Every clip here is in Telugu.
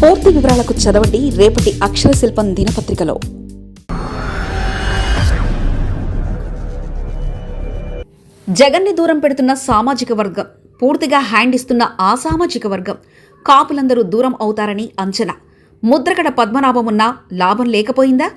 పూర్తి వివరాలకు చదవండి రేపటి అక్షర శిల్పం దినపత్రికలో. జగన్ని దూరం పెడుతున్న సామాజిక వర్గం పూర్తిగా హ్యాండ్ ఇస్తున్న ఆ సామాజిక వర్గం కాపులందరూ దూరం అవుతారని అంచనా. ముద్రకడ పద్మనాభమున్నా లాభం లేకపోయిందా?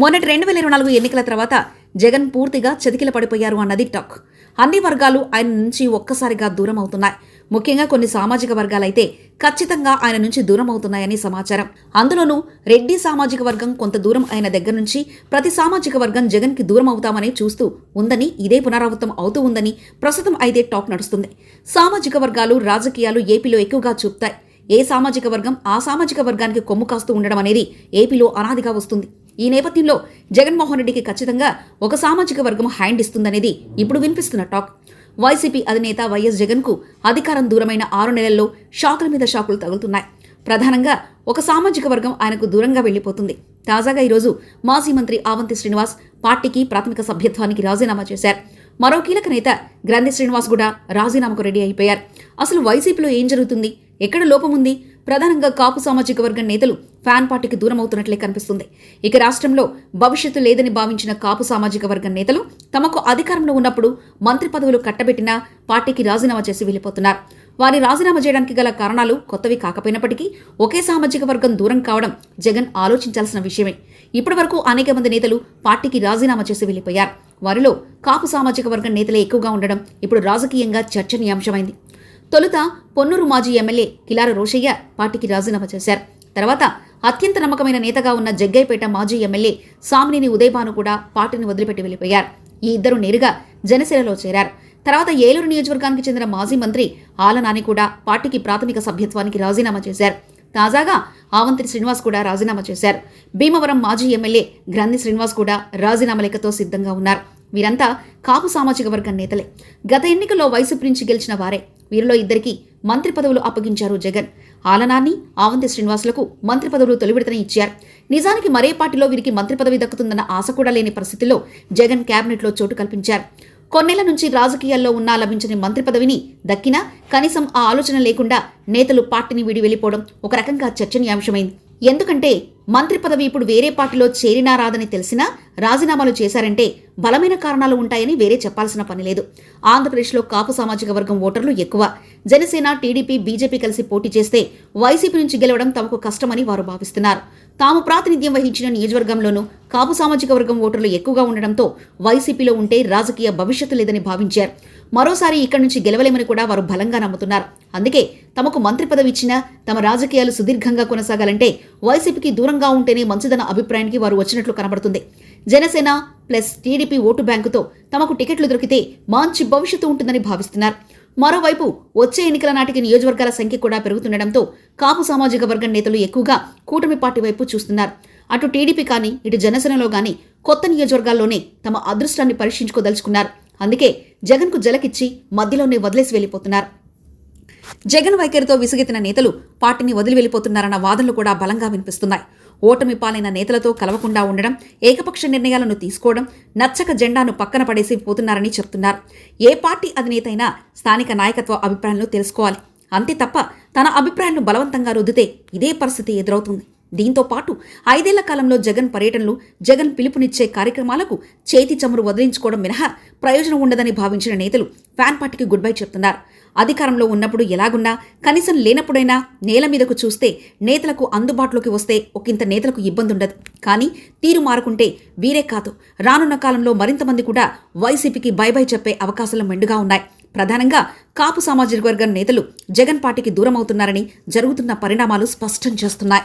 మొన్నటి రెండు వేల ఇరవై నాలుగు ఎన్నికల తర్వాత జగన్ పూర్తిగా చతికిల పడిపోయారు అన్నది టాక్. అన్ని వర్గాలు ఆయన నుంచి ఒక్కసారిగా దూరం అవుతున్నాయి. ముఖ్యంగా కొన్ని సామాజిక వర్గాలైతే ఖచ్చితంగా ఆయన నుంచి దూరం అవుతున్నాయని సమాచారం. అందులోనూ రెడ్డి సామాజిక వర్గం కొంత దూరం అయిన దగ్గర నుంచి ప్రతి సామాజిక వర్గం జగన్కి దూరం అవుతామని చూస్తూ ఉందని ఇదే పునరావృతం అవుతూ ఉందని ప్రస్తుతం అయితే టాక్ నడుస్తుంది. సామాజిక వర్గాలు రాజకీయాలు ఏపీలో ఎక్కువగా చూపుతాయి. ఏ సామాజిక వర్గం ఆ సామాజిక వర్గానికి కొమ్ము కాస్తూ ఉండడం అనేది ఏపీలో అనాదిగా వస్తుంది. ఈ నేపథ్యంలో జగన్మోహన్ రెడ్డికి ఖచ్చితంగా ఒక సామాజిక వర్గం హ్యాండ్ ఇస్తుందనేది ఇప్పుడు వినిపిస్తున్న టాక్. వైసీపీ అధినేత వైఎస్ జగన్కు అధికారం దూరమైన ఆరు నెలల్లో షాకుల మీద షాకులు తగులుతున్నాయి. ప్రధానంగా ఒక సామాజిక వర్గం ఆయనకు దూరంగా వెళ్ళిపోతుంది తాజాగా ఈరోజు మాజీ మంత్రి ఆవంతి శ్రీనివాస్ పార్టీకి ప్రాథమిక సభ్యత్వానికి రాజీనామా చేశారు. మరో కీలక నేత గ్రంథి శ్రీనివాస్ కూడా రాజీనామాకు రెడీ అయిపోయారు. అసలు వైసీపీలో ఏం జరుగుతుంది? ఎక్కడ లోపం ఉంది ప్రధానంగా కాపు సామాజిక వర్గం నేతలు ఫ్యాన్ పార్టీకి దూరం అవుతున్నట్లే కనిపిస్తుంది. ఇక రాష్ట్రంలో భవిష్యత్తు లేదని భావించిన కాపు సామాజిక వర్గం నేతలు తమకు అధికారంలో ఉన్నప్పుడు మంత్రి పదవులు కట్టబెట్టినా పార్టీకి రాజీనామా చేసి వెళ్ళిపోతున్నారు. వారి రాజీనామా చేయడానికి గల కారణాలు కొత్తవి కాకపోయినప్పటికీ ఒకే సామాజిక వర్గం దూరం కావడం జగన్ ఆలోచించాల్సిన విషయమే. ఇప్పటి వరకు అనేక మంది నేతలు పార్టీకి రాజీనామా చేసి వెళ్ళిపోయారు. వారిలో కాపు సామాజిక వర్గం నేతలే ఎక్కువగా ఉండడం ఇప్పుడు రాజకీయంగా చర్చనీయాంశమైంది. తొలుత పొన్నూరు మాజీ ఎమ్మెల్యే కిలార రోషయ్య పార్టీకి రాజీనామా చేశారు. తర్వాత అత్యంత నమ్మకమైన నేతగా ఉన్న జగ్గైపేట మాజీ ఎమ్మెల్యే సామినేని ఉదయభాను కూడా పార్టీని వదిలిపెట్టి వెళ్ళిపోయారు. ఈ ఇద్దరు నేరుగా జనసేనలో చేరారు. తర్వాత ఏలూరు నియోజకవర్గానికి చెందిన మాజీ మంత్రి ఆలనాని కూడా పార్టీకి ప్రాథమిక సభ్యత్వానికి రాజీనామా చేశారు. తాజాగా ఆవంతి శ్రీనివాస్ కూడా రాజీనామా చేశారు. భీమవరం మాజీ ఎమ్మెల్యే గ్రంథి శ్రీనివాస్ కూడా రాజీనామా లేఖతో సిద్ధంగా ఉన్నారు. వీరంతా కాపు సామాజిక వర్గం నేతలే. గత ఎన్నికల్లో వైసీపీ నుంచి గెలిచిన వారే. వీరిలో ఇద్దరికి మంత్రి పదవులు అప్పగించారు జగన్. ఆలనాన్ని ఆవంతి శ్రీనివాసులకు మంత్రి పదవులు తొలి విడతనే ఇచ్చారు. నిజానికి మరే పార్టీలో వీరికి మంత్రి పదవి దక్కుతుందన్న ఆశ కూడా లేని పరిస్థితిలో జగన్ కేబినెట్లో చోటు కల్పించారు. కొన్నేళ్ళ నుంచి రాజకీయాల్లో ఉన్నా లభించని మంత్రి పదవిని దక్కినా కనీసం ఆ ఆలోచన లేకుండా నేతలు పార్టీని వీడి వెళ్ళిపోవడం ఒక రకంగా చర్చనీయాంశమైంది. ఎందుకంటే మంత్రి పదవి ఇప్పుడు వేరే పార్టీలో చేరినా రాదని తెలిసినా రాజీనామాలు చేశారంటే బలమైన కారణాలు ఉంటాయని వేరే చెప్పాల్సిన పని లేదు. ఆంధ్రప్రదేశ్లో కాపు సామాజిక వర్గం ఓటర్లు ఎక్కువ. జనసేన టీడీపీ బీజేపీ కలిసి పోటీ చేస్తే వైసీపీ నుంచి గెలవడం తమకు కష్టమని వారు భావిస్తున్నారు. తాము ప్రాతినిధ్యం వహించిన నియోజకవర్గంలోనూ కాపు సామాజిక వర్గం ఓటర్లు ఎక్కువగా ఉండడంతో వైసీపీలో ఉంటే రాజకీయ భవిష్యత్తు లేదని భావించారు. మరోసారి ఇక్కడి నుంచి గెలవలేమని కూడా వారు బలంగా నమ్ముతున్నారు. అందుకే తమకు మంత్రి పదవి ఇచ్చినా తమ రాజకీయాలు సుదీర్ఘంగా కొనసాగాలంటే వైసీపీకి దూరంగా ఉంటేనే మంచిదన్న అభిప్రాయానికి వారు వచ్చినట్లు కనబడుతుంది. జనసేన ప్లస్ టీడీపీ ఓటు బ్యాంకుతో తమకు టికెట్లు దొరికితే మంచి భవిష్యత్తు ఉంటుందని భావిస్తున్నారు. మరోవైపు వచ్చే ఎన్నికల నాటికి నియోజకవర్గాల సంఖ్య కూడా పెరుగుతుండటంతో కాపు సామాజిక వర్గం నేతలు ఎక్కువగా కూటమి పార్టీ వైపు చూస్తున్నారు. అటు టీడీపీ కానీ ఇటు జనసేనలో కానీ కొత్త నియోజకవర్గాల్లోనే తమ అదృష్టాన్ని పరీక్షించుకోదలుచుకున్నారు. అందుకే జగన్కు జలకిచ్చి మధ్యలోనే వదిలేసి వెళ్ళిపోతున్నారు. జగన్ వైఖరితో విసుగెత్తిన నేతలు పార్టీని వదిలి వెళ్ళిపోతున్నారన్న వాదనలు కూడా బలంగా వినిపిస్తున్నాయి. ఓటమి పాలైన నేతలతో కలవకుండా ఉండడం ఏకపక్ష నిర్ణయాలను తీసుకోవడం నచ్చక జెండాను పక్కన పడేసి పోతున్నారని చెప్తున్నారు. ఏ పార్టీ అధినేత అయినా స్థానిక నాయకత్వ అభిప్రాయాలను తెలుసుకోవాలి. అంతే తప్ప తన అభిప్రాయాలను బలవంతంగా రుద్దితే ఇదే పరిస్థితి ఎదురవుతుంది. దీంతో పాటు ఐదేళ్ళ కాలంలో జగన్ పర్యటనలు జగన్ పిలుపునిచ్చే కార్యక్రమాలకు చేతి చమురు వదిలించుకోవడం మినహా ప్రయోజనం ఉండదని భావించిన నేతలు ఫ్యాన్ పార్టీకి గుడ్ బై చెప్తున్నారు. అధికారంలో ఉన్నప్పుడు ఎలాగున్నా కనీసం లేనప్పుడైనా నేల మీదకు చూస్తే నేతలకు అందుబాటులోకి వస్తే ఒకంత నేతలకు ఇబ్బంది ఉండదు. కానీ తీరు మారుకుంటే వీరే కాదు. రానున్న కాలంలో మరింతమంది కూడా వైసీపీకి బై బై చెప్పే అవకాశాలు మెండుగా ఉన్నాయి. ప్రధానంగా కాపు సామాజిక వర్గం నేతలు జగన్ పార్టీకి దూరం అవుతున్నారని జరుగుతున్న పరిణామాలు స్పష్టం చేస్తున్నాయి.